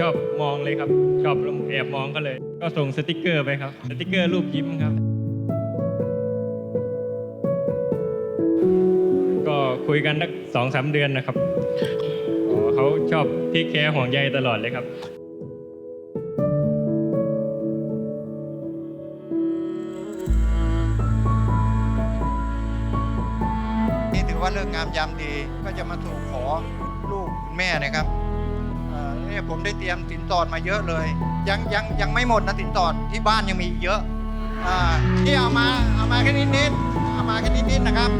ชอบมองเลยครับ ชอบแอบมองก็เลย ก็ส่งสติกเกอร์ไปครับ สติกเกอร์รูปยิ้มครับ ก็คุยกันสักสองสามเดือนนะครับเขาชอบเที่แคร์ห่วงใยตลอดเลยครับนี่ถือว่าเลิกงามยามดีก็จะมาถูกขอลูกคุณแม่นะครับ เนี่ยผมได้เตรียมสินสอดมาเยอะเลย ยังยังยังไม่หมดนะสินสอดที่บ้านยังมีอีกเยอะอ่าที่เอามาเอามาแค่นิดนิดๆเอามาแค่นิดนิดๆนะครับ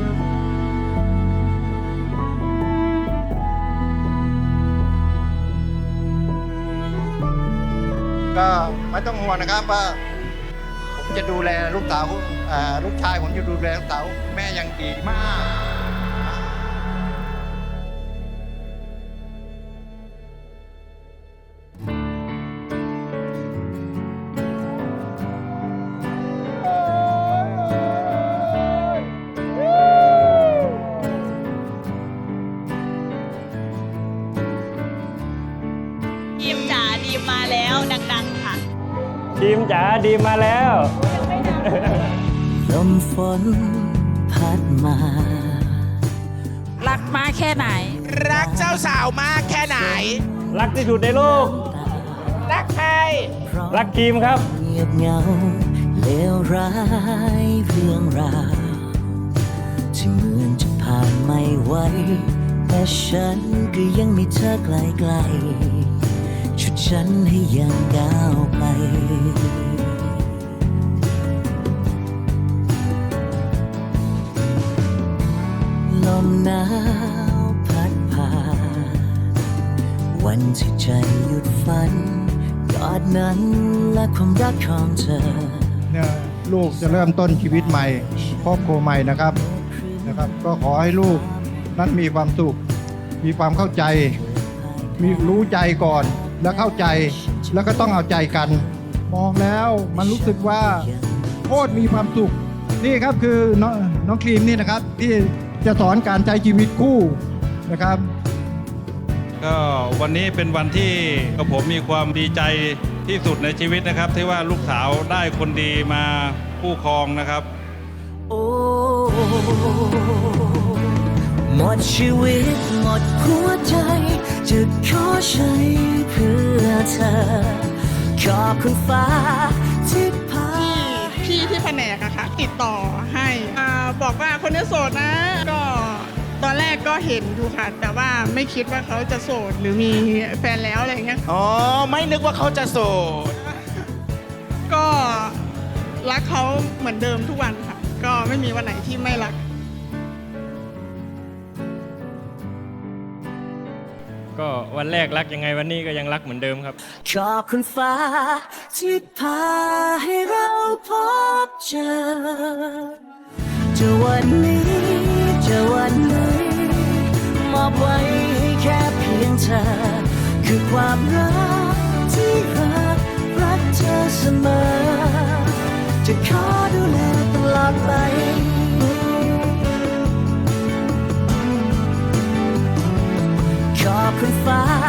ก็ไม่ต้องห่วงนะครับว่าผมจะดูแลลูกสาวลูกชายผมจะดูแลลูกสาวแม่อย่างดีมาก ทีมจ๋าดีมาแล้วลมฝนพัดมา รักมากแค่ไหน รักเจ้าสาวมากแค่ไหน รักที่สุดในโลก รักใคร รักทีมครับ เงียบเหงาเลวร้ายเรื่องราวที่เหมือนจะผ่านไม่ไหวแต่ฉันก็ยังมีเธอไกลๆ ชุดฉันให้ยังก้าวไปลมหนาวพัดผ่านวันที่ใจหยุดฝันกอดนั้นและความรักของเธอเนี่ยลูกจะเริ่มต้นชีวิตใหม่ครอบครัวใหม่นะครับนะครับ ก็ขอให้ลูกนั้นมีความสุข มีความเข้าใจ มีรู้ใจก่อน แล้วเข้าใจแล้วก็ต้องเอาใจกัน มองแล้วมันรู้สึกว่าโคตรมีความสุข นี่ครับคือน้องน้องครีมนี่นะครับ ที่จะสอนการใช้ชีวิตคู่นะครับ ก็วันนี้เป็นวันที่กับผมมีความดีใจที่สุดในชีวิตนะครับ ที่ว่าลูกสาวได้คนดีมาคู่ครองนะครับโอ้หมดชีวิตหมดหัวใจ จะขอใช้ เพื่อเธอ ขอบคุณฟ้าที่พาพี่ที่แผนกอะค่ะ ติดต่อให้อ่าบอกว่าคนนี้โสดนะ ก็ตอนแรกก็เห็นอยู่ค่ะ แต่ว่าไม่คิดว่าเขาจะโสดหรือมีแฟนแล้วอะไรอย่างเงี้ยอ๋อ ไม่นึกว่าเขาจะโสด ก็รักเขาเหมือนเดิมทุกวันค่ะ ก็ไม่มีวันไหนที่ไม่รัก ก็วันแรกรักยังไงวันนี้ก็ยังรักเหมือนเดิมครับ ขอบคุณฟ้าที่พาให้เราพบเจอจะวันนี้จะวันนี้มอบไว้ให้แค่เพียงเธอ คือความรักที่รักรักเธอเสมอ จะขอ ขอบคุณฟ้า